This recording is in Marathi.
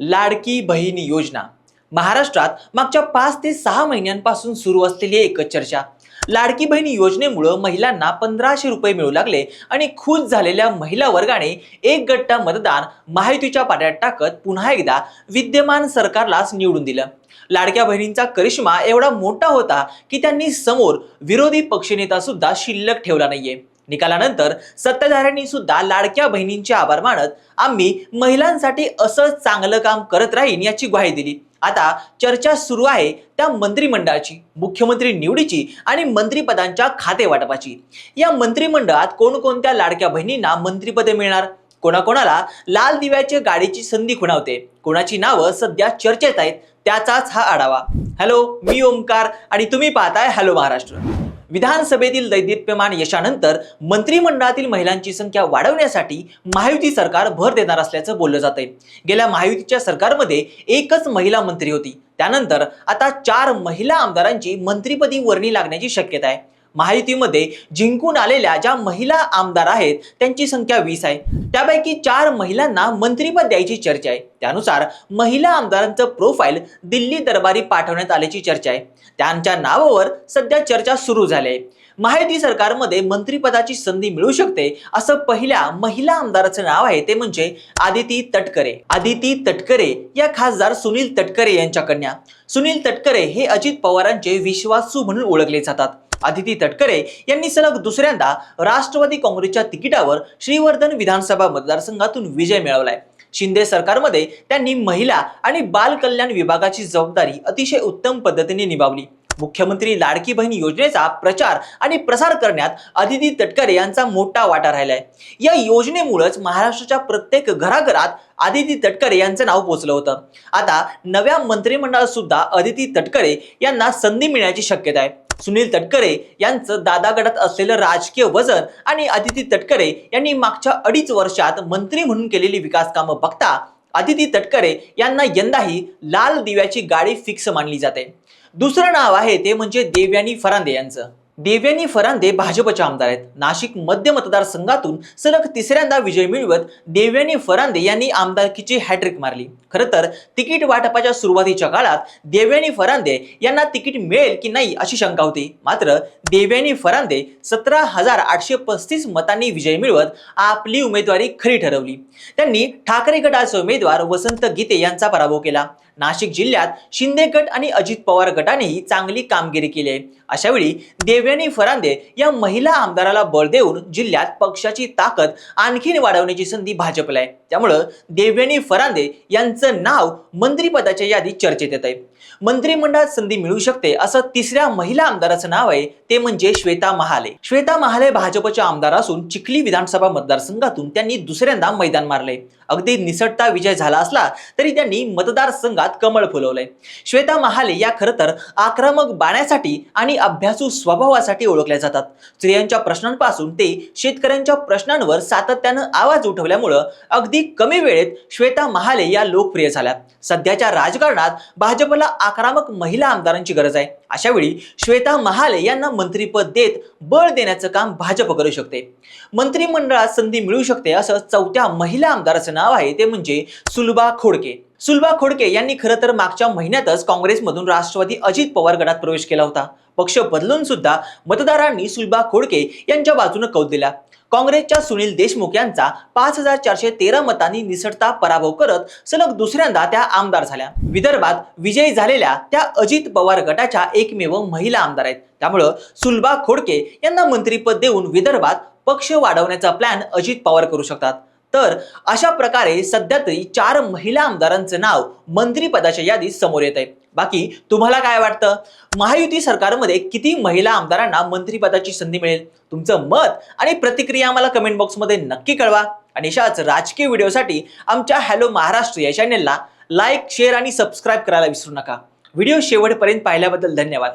लाडकी बहीण योजना. महाराष्ट्रात मागच्या पाच ते सहा महिन्यांपासून सुरू असलेली एकच चर्चा. लाडकी बहीण योजनेमुळं महिलांना पंधराशे रुपये मिळू लागले आणि खुश झालेल्या महिला वर्गाने एक गट्टा मतदान महायुतीच्या पाट्यात टाकत पुन्हा एकदा विद्यमान सरकारलाच निवडून दिलं. लाडक्या बहिणींचा करिश्मा एवढा मोठा होता की त्यांनी समोर विरोधी पक्षनेता सुद्धा शिल्लक ठेवला नाहीये. निकालानंतर सत्ताधाऱ्यांनी सुद्धा लाडक्या बहिणींचे आभार मानत आम्ही महिलांसाठी असं चांगलं काम करत राहीन याची ग्वाही दिली. आता चर्चा सुरू आहे त्या मंत्रिमंडळाची मुख्यमंत्री निवडीची आणि मंत्रिपदांच्या खाते वाटपाची. या मंत्रिमंडळात कोणकोणत्या लाडक्या बहिणींना मंत्रिपदे मिळणार? कोणाकोणाला? लाल दिव्याच्या गाडीची संधी खुणावते. कोणाची नावं सध्या चर्चेत आहेत त्याचाच हा आढावा. हॅलो मी ओमकार आणि तुम्ही पाहताय हॅलो महाराष्ट्र. विधानसभेतील दैदिप्यमान यशानंतर मंत्रिमंडळातील महिलांची संख्या वाढवण्यासाठी महायुती सरकार भर देणार असल्याचं बोललं जात आहे गेल्या महायुतीच्या सरकारमध्ये एकच महिला मंत्री होती. त्यानंतर आता चार महिला आमदारांची मंत्रिपदी वर्णी लागण्याची शक्यता आहे. महायुतीमध्ये जिंकून आलेल्या ज्या महिला आमदार आहेत त्यांची संख्या वीस आहे. त्यापैकी चार महिलांना मंत्रीपद द्यायची चर्चा आहे. त्यानुसार महिला आमदारांचं प्रोफाईल दिल्ली दरबारी पाठवण्यात आल्याची चर्चा आहे. त्यांच्या नावावर सध्या चर्चा सुरू झाली आहे. महायुती सरकारमध्ये मंत्रिपदाची संधी मिळू शकते असं पहिल्या महिला आमदाराचं नाव आहे ते म्हणजे आदिती तटकरे. आदिती तटकरे या खासदार सुनील तटकरे यांच्या कन्या. सुनील तटकरे हे अजित पवारांचे विश्वासू म्हणून ओळखले जातात. आदिती तटकरे यांनी सलग दुसऱ्यांदा राष्ट्रवादी काँग्रेसच्या तिकिटावर श्रीवर्धन विधानसभा मतदारसंघातून विजय मिळवलाय. शिंदे सरकारमध्ये त्यांनी महिला आणि बाल कल्याण विभागाची जबाबदारी अतिशय उत्तम पद्धतीने निभावली. मुख्यमंत्री लाडकी बहीण योजनेचा प्रचार आणि प्रसार करण्यात आदिती तटकरे यांचा मोठा वाटा राहिलाय. या योजनेमुळेच महाराष्ट्राच्या प्रत्येक घराघरात आदिती तटकरे यांचं नाव पोचलं होतं. आता नव्या मंत्रिमंडळात सुद्धा अदिती तटकरे यांना संधी मिळण्याची शक्यता आहे. सुनील तटकरे यांचं दादागडात असलेलं राजकीय वजन आणि आदिती तटकरे यांनी मागच्या अडीच वर्षात मंत्री म्हणून केलेली विकास कामं बघता आदिती तटकरे यांना यंदाही लाल दिव्याची गाडी फिक्स मानली जाते. दुसरं नाव आहे ते म्हणजे देवयानी फरांदे यांचं. देवयानी फरांदे भाजपचे आमदार आहेत. नाशिक मध्य मतदारसंघातून सलग तिसऱ्यांदा विजय मिळवत देवयानी फरांदे यांनी आमदारकीची हॅट्रिक मारली. खरं तर तिकीट वाटपाच्या सुरुवातीच्या काळात देवयानी फरांदे यांना तिकीट मिळेल की नाही अशी शंका होती. मात्र देवयानी फरांदे सतरा हजार आठशे पस्तीस मतांनी विजय मिळवत आपली उमेदवारी खरी ठरवली. त्यांनी ठाकरे गटाचे उमेदवार वसंत गीते यांचा पराभव केला. नाशिक जिल्ह्यात शिंदे गट आणि अजित पवार गटानेही चांगली कामगिरी केली आहे. अशावेळी देवयानी फरांदे या महिला आमदाराला बळ देऊन जिल्ह्यात पक्षाची ताकद आणखीन वाढवण्याची संधी भाजपला आहे. त्यामुळं देवयानी फरांदे यांचं नाव मंत्रिपदाच्या यादीत चर्चेत येत आहे मंत्रिमंडळात संधी मिळू शकते असं तिसऱ्या महिला आमदाराचं नाव आहे ते म्हणजे श्वेता महाले. श्वेता महाले भाजपच्या आमदार असून चिखली विधानसभा मतदारसंघातून त्यांनी दुसऱ्यांदा मैदान मारले अगदी निसटता विजय झाला असला तरी त्यांनी मतदारसंघात कमळ फुलवलंय. श्वेता महाले या खरं तर आक्रमक बाण्यासाठी आणि अभ्यासू स्वभावासाठी ओळखल्या जातात. स्त्रियांच्या प्रश्नांपासून ते शेतकऱ्यांच्या प्रश्नांवर सातत्यानं आवाज उठवल्यामुळं अगदी कमी वेळेत श्वेता महाले या लोकप्रिय झाल्या सध्याच्या राजकारणात भाजपला आक्रमक महिला आमदारांची गरज आहे. अशा वेळी श्वेता महाले यांना मंत्रीपद देत बळ देण्याचं काम भाजप करू शकते. मंत्रिमंडळात संधी मिळू शकते असं चौथ्या महिला आमदाराचं नाव आहे ते म्हणजे सुलभा खोडके. सुलभा खोडके यांनी खरं तर मागच्या महिन्यातच काँग्रेसमधून राष्ट्रवादी अजित पवार गटात प्रवेश केला होता. पक्ष बदलून सुद्धा मतदारांनी सुलभा खोडके यांच्या बाजूने कौल दिला. काँग्रेसच्या सुनील देशमुख यांचा पाच हजार चारशे तेरा मतांनी निसटता पराभव करत सलग दुसऱ्यांदा त्या आमदार झाल्या. विदर्भात विजयी झालेल्या त्या अजित पवार गटाच्या एकमेव महिला आमदार आहेत. त्यामुळं सुलभा खोडके यांना मंत्रीपद देऊन विदर्भात पक्ष वाढवण्याचा प्लॅन अजित पवार करू शकतात. तर अशा प्रकारे सध्या तरी चार महिला आमदारांचं नाव मंत्रिपदाच्या यादीत समोर येत आहे बाकी तुम्हाला काय वाटतं? महायुती सरकारमध्ये किती महिला आमदारांना मंत्रिपदाची संधी मिळेल? तुमचं मत आणि प्रतिक्रिया आम्हाला कमेंट बॉक्समध्ये नक्की कळवा. आणि अशाच राजकीय व्हिडिओसाठी आमच्या हॅलो महाराष्ट्र या चॅनेलला लाईक शेअर आणि सबस्क्राईब करायला विसरू नका. व्हिडिओ शेवटपर्यंत पाहिल्याबद्दल धन्यवाद.